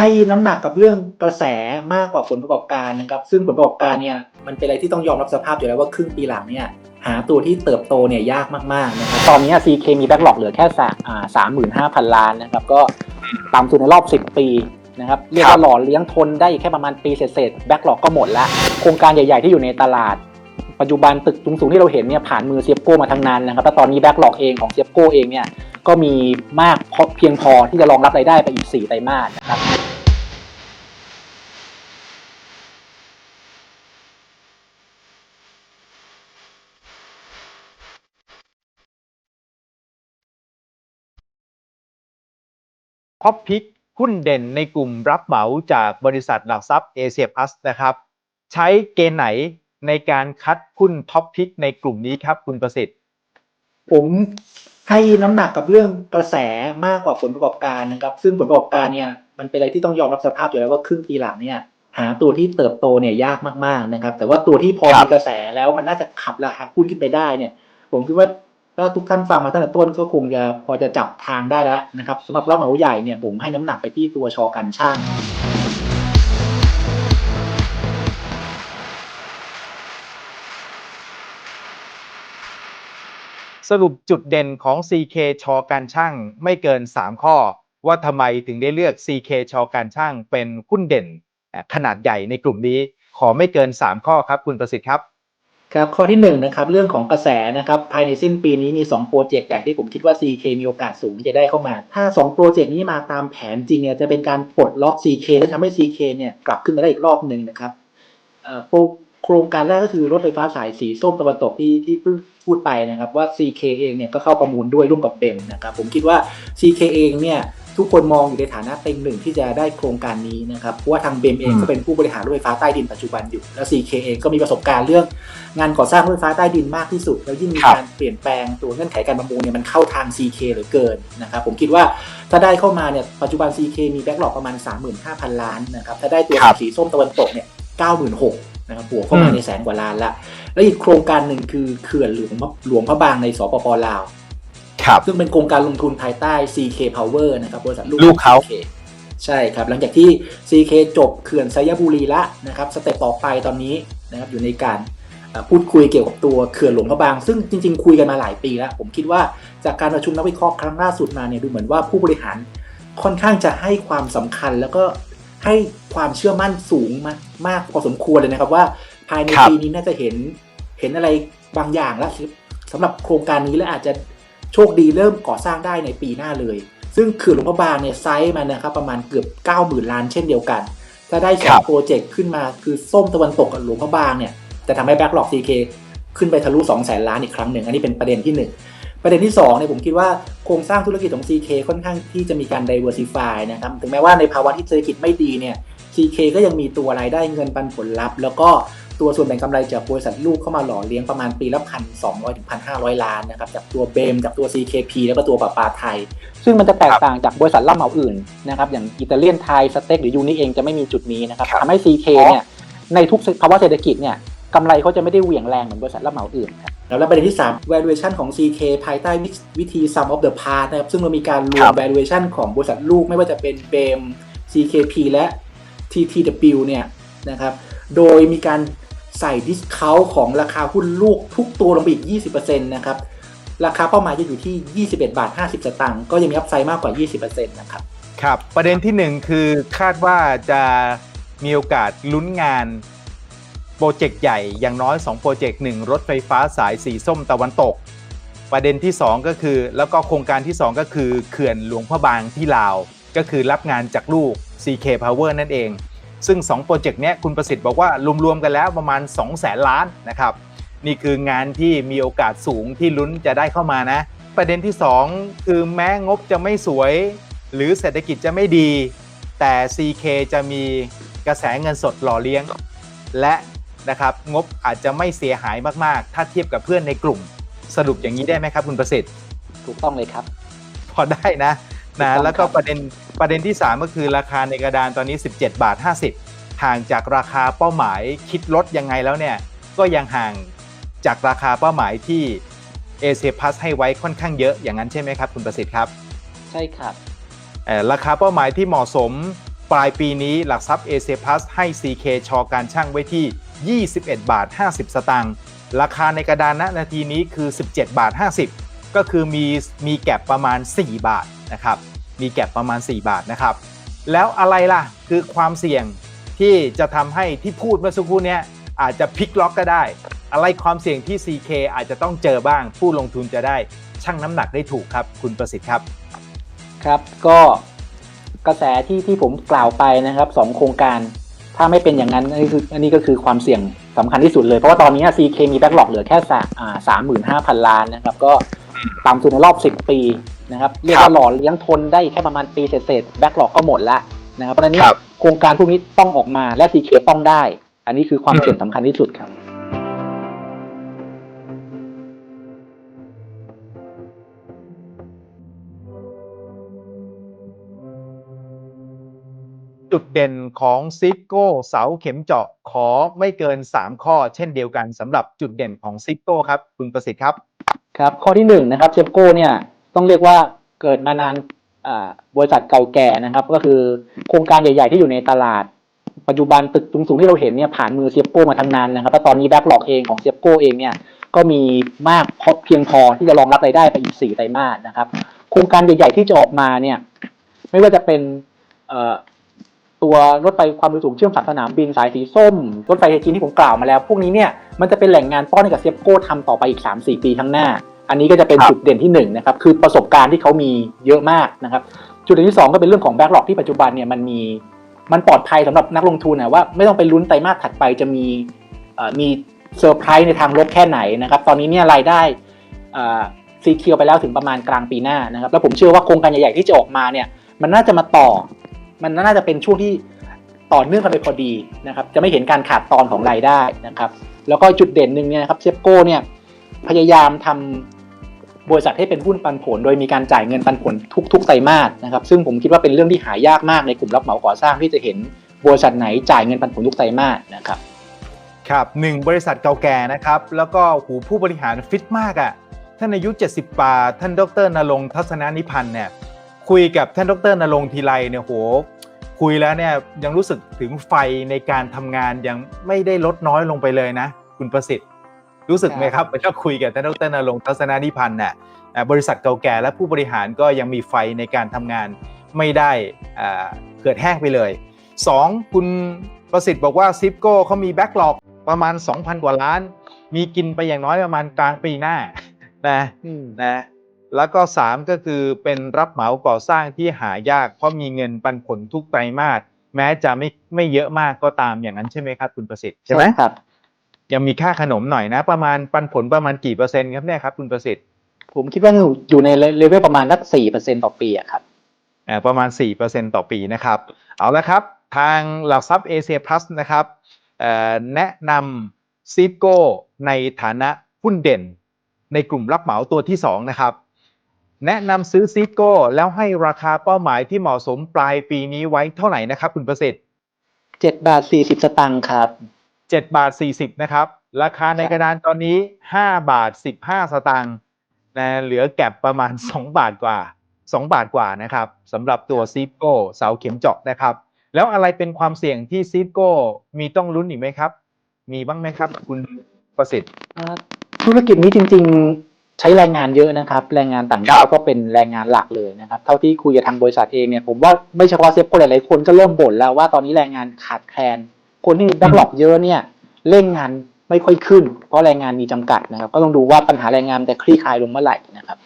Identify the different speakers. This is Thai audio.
Speaker 1: ให้น้ำหนักกับเรื่องกระแสมากกว่าผลประกอบการนะครับ ซึ่งผลประกอบการเนี่ยมันเป็นอะไรที่ต้องยอมรับสภาพอยู่แล้วว่าครึ่งปีหลังเนี่ยหาตัวที่เติบโตเนี่ยยากมากๆนะครับ
Speaker 2: ตอนนี้ CK มีแบ็กหลอกเหลือแค่สามหมื่นห้าพันล้านนะครับก็ต่ำสุดในรอบ 10 ปีนะครับเรียกว่าหล่อเลี้ยงทนได้แค่ประมาณปีเศษๆแบ็กหลอกก็หมดละโครงการใหญ่ๆที่อยู่ในตลาด ปัจจุบันตึกสูงๆที่เราเห็นเนี่ยผ่านมือเซียบโก้มาทั้งนั้นนะครับแล้วตอนนี้แบ็กหลอกเองของเซียบโก้เองเนี่ยก็มีมากเพียงพอที่จะรองรับรายได้ไปอีก 4 ไตรมาสนะครับ
Speaker 3: ท็อปพิกหุ้นเด่นในกลุ่มรับเหมาจากบริษัทหลักทรัพย์เอเชียพัสนะครับ ใช้เกณฑ์ไหนในการคัดหุ้นท็อปพิกในกลุ่มนี้ครับคุณประสิทธิ์
Speaker 1: ผมให้น้ำหนักกับเรื่องกระแสมากกว่าผลประกอบการนะครับ ซึ่งผลประกอบการเนี่ยมันเป็นอะไรที่ต้องยอมรับสภาพอยู่แล้วว่าครึ่งปีหลังเนี่ยหาตัวที่เติบโตเนี่ยยากมากๆนะครับ แต่ว่าตัวที่พอมีกระแสแล้วมันน่าจะขับราคาหุ้นขึ้นไปได้เนี่ย ผมคิดว่า ถ้าทุกท่านฟังมาตั้งแต่ต้นก็คงจะพอจะจับทางได้แล้วนะครับสำหรับรับเหมาใหญ่เนี่ยผมให้น้ำหนักไปที่ตัวชอกันช่าง
Speaker 3: สรุปจุดเด่นของ CK ชอการช่างไม่เกิน 3 ข้อ ว่าทำไมถึงได้เลือก CK ชอการช่างเป็นหุ้นเด่น ขนาดใหญ่ในกลุ่มนี้ขอไม่เกิน 3 ข้อครับคุณประสิทธิ์ครับ
Speaker 1: ครับข้อที่หนึ่งนะครับเรื่องของกระแสนะครับภายในสิ้นปีนี้มี 2 โปรเจกต์ใหญ่ที่ผมคิดว่า CK มีโอกาสสูงจะได้เข้ามา ถ้า 2 โปรเจกต์นี้มาตามแผนจริงเนี่ยจะเป็นการปลดล็อก CK และทำให้ CK เนี่ยกลับขึ้นมาได้อีกรอบหนึ่งนะครับเอ่อโปรโครงการแรกก็คือรถไฟฟ้าสายสีส้มตะวันตกที่ที่เพิ่งพูดไปนะครับว่า CK เองเนี่ยก็เข้าประมูลด้วยร่วมกับเบมนะครับผมคิดว่า CK เองเนี่ยทุกคนมองอยู่ในฐานะเต็งหนึ่งที่จะได้โครงการนี้นะครับเพราะว่าทางเบมเองก็เป็นผู้บริหารรถไฟฟ้าใต้ดินปัจจุบันอยู่ แล้ว CK เองก็มีประสบการณ์เรื่อง งานก่อสร้างรถไฟฟ้าใต้ดินมากที่สุด แล้วยิ่งมี
Speaker 3: ครับ
Speaker 1: การเปลี่ยนแปลงตัวเงื่อนไขการประมูลเนี่ยมันเข้าทาง CK เหลือเกินนะครับผมคิดว่าถ้าได้เข้ามาเนี่ยปัจจุบัน CK มีแบ็กหลอกประมาณ 35,000 ล้านนะครับถ้าได้ตัว
Speaker 3: ครับ
Speaker 1: สีส้มตะวันตกเนี่ย96,000 นะครับบวกเข้ามา
Speaker 3: อืม
Speaker 1: ในแสนกว่าล้านละแล้วอีกโครงการหนึ่งคือเขื่อนหลวงหลวงพระบางในสปปลาว
Speaker 3: ครับ
Speaker 1: ซึ่งเป็นโครงการลงทุนภายใต้ CK Power นะครับบริษัทลูก
Speaker 3: ลูกเขา
Speaker 1: ของ CK ใช่ครับ หลังจากที่ CK จบเขื่อนไซยบุรีละนะครับสเต็ปต่อไปตอนนี้นะครับอยู่ในการเอ่อพูดคุยเกี่ยวกับตัวเขื่อนหลวงพระบาง ซึ่งจริง ๆ คุยกันมาหลายปีแล้ว ผมคิดว่าจากการประชุมนักวิเคราะห์ครั้งล่าสุดมาเนี่ยดูเหมือนว่าผู้บริหารค่อนข้างจะให้ความสำคัญแล้วก็ ให้ความเชื่อมั่นสูงมากมากพอสมควรเลยนะครับ ว่าภายใน
Speaker 3: ครับ
Speaker 1: ปีนี้น่าจะเห็นเห็นอะไรบางอย่างแล้วสำหรับโครงการนี้และอาจจะโชคดีเริ่มก่อสร้างได้ในปีหน้าเลย ซึ่งเขื่อนหลวงพระบางเนี่ยไซส์มันนะครับประมาณเกือบ 90,000 ล้านเช่นเดียวกัน ถ้าได้ส
Speaker 3: ครั
Speaker 1: อง
Speaker 3: บ
Speaker 1: โปรเจกต์ขึ้นมาคือส้มตะวันตกกับหลวงพระบางเนี่ยจะทำให้แบ็กหลอก CK ขึ้นไปทะลุ2 0 0แสนล้านอีกครั้งหนึ่ง อันนี้เป็นประเด็นที่ 1 ประเด็นที่2เนี่ยผมคิดว่าโครงสร้างธุรกิจของ CK ค่อนข้างที่จะมีการ diversify นะครับ ถึงแม้ว่าในภาวะที่เศรษฐกิจไม่ดีเนี่ย CK ก็ยังมีตัวรายได้เงินปันผลลัพธ์แล้วก็ตัวส่วนแบ่งกำไรจากบริษัทลูกเข้ามาหล่อเลี้ยงประมาณปีละพันสองร้อยถึงพันห้าร้อยล้านนะครับจากตัวเบมจากตัว CKP แล้วก็ตัวปลาปลาไทย
Speaker 2: ซึ่งมันจะแตกต่างจากบริษัทรับเหมาอื่นนะครับอย่างอิตาเลียนไทยสเต็กหรือยูนิเองจะไม่มีจุดนี้นะครับ
Speaker 3: ครับ
Speaker 2: ทำให้ CK เนี่ยในทุกภาวะเศรษฐกิจเนี่ยกำไรเขาจะไม่ได้เหวี่ยงแรงเหมือนบริษัทรับเหมาอื่นครับ
Speaker 1: แล้วประเด็นที่ 3 valuation ของ CK ภายใต้วิธี sum of the part นะครับ ซึ่งเรามีการรว
Speaker 3: ครั
Speaker 1: ม
Speaker 3: บ
Speaker 1: valuation ของบริษัทลูกไม่ว่าจะเป็น BEM CKP และ TTW เนี่ยนะครับ โดยมีการใส่ discount ของราคาหุ้นลูกทุกตัวลงไปอีก 20%นะครับ ราคาเป้าหมายจะอยู่ที่ 21 บาท 50 สตางค์ ก็ยังมีอัพไซด์มากกว่า 20%นะครับ
Speaker 3: ครับ ประเด็นที่หนึ่งคือคาดว่าจะมีโอกาสลุ้นงาน โปรเจกต์ใหญ่อย่างน้อย 2 โปรเจกต์1รถไฟฟ้าสายสีส้มตะวันตก ประเด็นที่ 2 ก็คือ แล้วก็โครงการที่ 2 ก็คือเขื่อนหลวงพระบางที่ลาว ก็คือรับงานจากลูก CK Power นั่นเอง ซึ่ง 2 โปรเจกต์เนี้ยคุณประสิทธิ์บอกว่ารวมๆกันแล้วประมาณ 2 0 0แสนล้านนะครับนี่คืองานที่มีโอกาสสูงที่ลุ้นจะได้เข้ามานะ ประเด็นที่ 2 คือแม้งบจะไม่สวย หรือเศรษฐกิจจะไม่ดี แต่ CK จะมีกระแสเงินสดหล่อเลี้ยง และ นะครับงบอาจจะไม่เสียหายมากๆ ถ้าเทียบกับเพื่อนในกลุ่ม สรุปอย่างนี้ได้ไหมครับ คุณประสิทธิ์
Speaker 2: ถูกต้องเลยครับ
Speaker 3: พอได้นะ
Speaker 2: ถูกต้
Speaker 3: นะ
Speaker 2: อง
Speaker 3: แล้วก็
Speaker 2: ครับ
Speaker 3: ประเด็นประเด็นที่ 3 ก็คือราคาในกระดานตอนนี้ 17 บาท 50 ห่างจากราคาเป้าหมายคิดลดยังไงแล้วเนี่ยก็ยังห่างจากราคาเป้าหมายที่เอเ a พัสให้ไว้ค่อนข้างเยอะอย่างนั้นใช่ไหมครับ คุณประสิทธิ์ครับ
Speaker 2: ใช่ครับ
Speaker 3: เอ่อราคาเป้าหมายที่เหมาะสมปลายปีนี้หลักทรัพย์เอเ a พ Plus ให้ CK ชอการช่างไว้ที่ 21 บาท 50 สตางค์ราคาในกระดานณนาทีนี้คือ 17 บาท 50 ก็คือมีมีแก็บประมาณ 4 บาทนะครับมีแก็บประมาณ 4 บาทนะครับ แล้วอะไรล่ะคือความเสี่ยงที่จะทำให้ที่พูดเมื่อสักครู่นี้อาจจะพลิกล็อกก็ได้ อะไรความเสี่ยงที่ CK อาจจะต้องเจอบ้าง ผู้ลงทุนจะได้ชั่งน้ำหนักได้ถูกครับ คุณประสิทธิ์ครับ
Speaker 1: ครับก็กระแสที่ที่ผมกล่าวไปนะครับสองโครงการ ถ้าไม่เป็นอย่างนั้นอันนี้คืออันนี้ก็คือความเสี่ยงสำคัญที่สุดเลย เพราะว่าตอนนี้ CK มีแบ็กหลอกเหลือแค่สาอ่าสามหมื่นห้าพันล้านนะครับ ก็ต่ำสุดในรอบ10ปีนะครับ เรียกว่าหล่อเลี้ยงทนได้แค่ประมาณปีเศษๆแบ็กหลอกก็หมดละนะครับเพราะฉะนั้นเนี่ย
Speaker 3: ครับ
Speaker 1: โครงการพวกนี้ต้องออกมาและ CK ต้องได้ อันนี้คือความเสี่ยงสำคัญที่สุดครับ
Speaker 3: จุดเด่นของซิโก้เสาเข็มเจาะขอไม่เกิน 3 ข้อ เช่นเดียวกันสำหรับจุดเด่นของซิโก้ครับคุณประสิทธิ์ครับ
Speaker 1: ครับ ข้อที่หนึ่งนะครับเซฟโก้เนี่ยต้องเรียกว่าเกิดมานานอ่าบริษัทเก่าแก่นะครับ ก็คือโครงการใหญ่ ๆ ที่อยู่ในตลาด ปัจจุบันตึกสูงๆที่เราเห็นเนี่ยผ่านมือเซฟโก้มาทั้งนานนะครับแล้วตอนนี้แบ็กหลอกเองของเซฟโก้เองเนี่ยก็มีมากพอเพียงพอที่จะรองรับรายได้ไปอีกสี่ไตรมาสนะครับ โครงการใหญ่ ๆ ที่จะออกมาเนี่ยไม่ว่าจะเป็นเอ่อ ตัวรถไฟความเร็วสูงเชื่อมสามสนามบินสายสีส้ม รถไฟไทยจีนที่ผมกล่าวมาแล้ว พวกนี้เนี่ยมันจะเป็นแหล่งงานป้อนให้กับเซฟโก้ทำต่อไปอีก 3-4 ปีข้างหน้า อันนี้ก็จะเป็น
Speaker 3: ครับ
Speaker 1: จุดเด่นที่1นะครับคือประสบการณ์ที่เขามีเยอะมากนะครับจุดเด่นที่ 2 ก็เป็นเรื่องของแบ็กหลอกที่ปัจจุบันเนี่ยมันมีมันปลอดภัยสำหรับนักลงทุนนะว่าไม่ต้องไปลุ้นไตรมาสถัดไปจะมีเอ่อมีเซอร์ไพรส์ในทางลบแค่ไหนนะครับตอนนี้เนี่ยรายได้ซีเคียวไปแล้วถึงประมาณกลางปีหน้านะครับแล้วผมเชื่อว่าโครงการใหญ่ๆที่จะออกมาเนี่ยมันน่าจะมาต่อ มันน่าจะเป็นช่วงที่ต่อเนื่องกันไปพอดีนะครับ จะไม่เห็นการขาดตอนของรายได้นะครับ แล้วก็จุดเด่นหนึ่งเนี่ยนะครับเซฟโก้เนี่ยพยายามทำบริษัทให้เป็นหุ้นปันผล โดยมีการจ่ายเงินปันผลทุกๆไตรมาสนะครับ ซึ่งผมคิดว่าเป็นเรื่องที่หายากมากในกลุ่มรับเหมาก่อสร้างที่จะเห็นบริษัทไหนจ่ายเงินปันผลทุกไตรมาสนะครับ
Speaker 3: ครับหนึ่งบริษัทเก่าแก่นะครับ แล้วก็หูผู้บริหารฟิตมากอะ่ะท่านอายุ 70ปาท่านดรนรงทัศนานิพันธ์เนี่ย คุยกับท่านดรนรงค์ทีไรเนี่ยโหคุยแล้วเนี่ยยังรู้สึกถึงไฟในการทำงานยังไม่ได้ลดน้อยลงไปเลยนะ คุณประสิทธิ์ รู้สึกไหมครับเวลาคุยกับท่านดรนรงค์ทัศนานิพันธ์เนี่ยอ่าบริษัทเก่าแก่และผู้บริหารก็ยังมีไฟในการทำงานไม่ได้อ่าเกิดแห้งไปเลย 2. คุณประสิทธิ์บอกว่าซิปโก้เขามีแบ็กหลอกประมาณ 2,000 กว่าล้าน มีกินไปอย่างน้อยประมาณกลางปีหน้านะนะ แล้วก็ 3 ก็คือเป็นรับเหมาก่อสร้างที่หายาก เพราะมีเงินปันผลทุกไตรมาสแม้จะไม่ไม่เยอะมากก็ตามอย่างนั้นใช่ไหมครับคุณประสิทธิ์ใช่ไหม
Speaker 1: ครับ
Speaker 3: ยังมีค่าขนมหน่อยนะ ประมาณปันผลประมาณกี่เปอร์เซ็นต์ครับเนี่ยครับคุณประสิทธิ์
Speaker 1: ผมคิดว่าอยู่ในเลเวลประมาณสักสี่เปอร์เซ็นต่อปีอะครับ
Speaker 3: อ่าประมาณ4%ต่อปีนะครับ เอาละครับ ทางหลักทรัพย์เอเชียพลัสนะครับเอ่อแนะนำซีโก้ในฐานะหุ้นเด่น ในกลุ่มรับเหมาตัวที่2นะครับ แนะนำซื้อซีโก้แล้วให้ราคาเป้าหมายที่เหมาะสมปลายปีนี้ไว้เท่าไหร่นะครับคุณประสิทธิ์
Speaker 1: เจ็ดบาทสี่สิบสตางค์ครับ
Speaker 3: 7บาท40นะครับ ราคาในกระดานตอนนี้5บาท15สตางค์นะเหลือแก็บประมาณ2บาทกว่า2บาทกว่านะครับสำหรับตัวซีโก้เสาเข็มเจาะนะครับ แล้วอะไรเป็นความเสี่ยงที่ซีโก้มีต้องลุ้นอีกไหมครับ มีบ้างไหมครับ คุณประสิทธิ์
Speaker 1: อ่าธุรกิจนี้จริง ๆ ใช้แรงงานเยอะนะครับ แรงงานต่างด้าวก็เป็นแรงงานหลักเลยนะครับ เท่าที่คุยกับทางบริษัทเองเนี่ยผมว่าไม่เฉพาะเซฟโก้หลายๆคนก็เริ่มบ่นแล้วว่าตอนนี้แรงงานขาดแคลน คนที่มีแบ็กหลอกเยอะเนี่ยเร่งงานไม่ค่อยขึ้น เพราะแรงงานมีจำกัดนะครับ ก็ต้องดูว่าปัญหาแรงงานจะคลี่คลายลงเมื่อไหร่นะครับ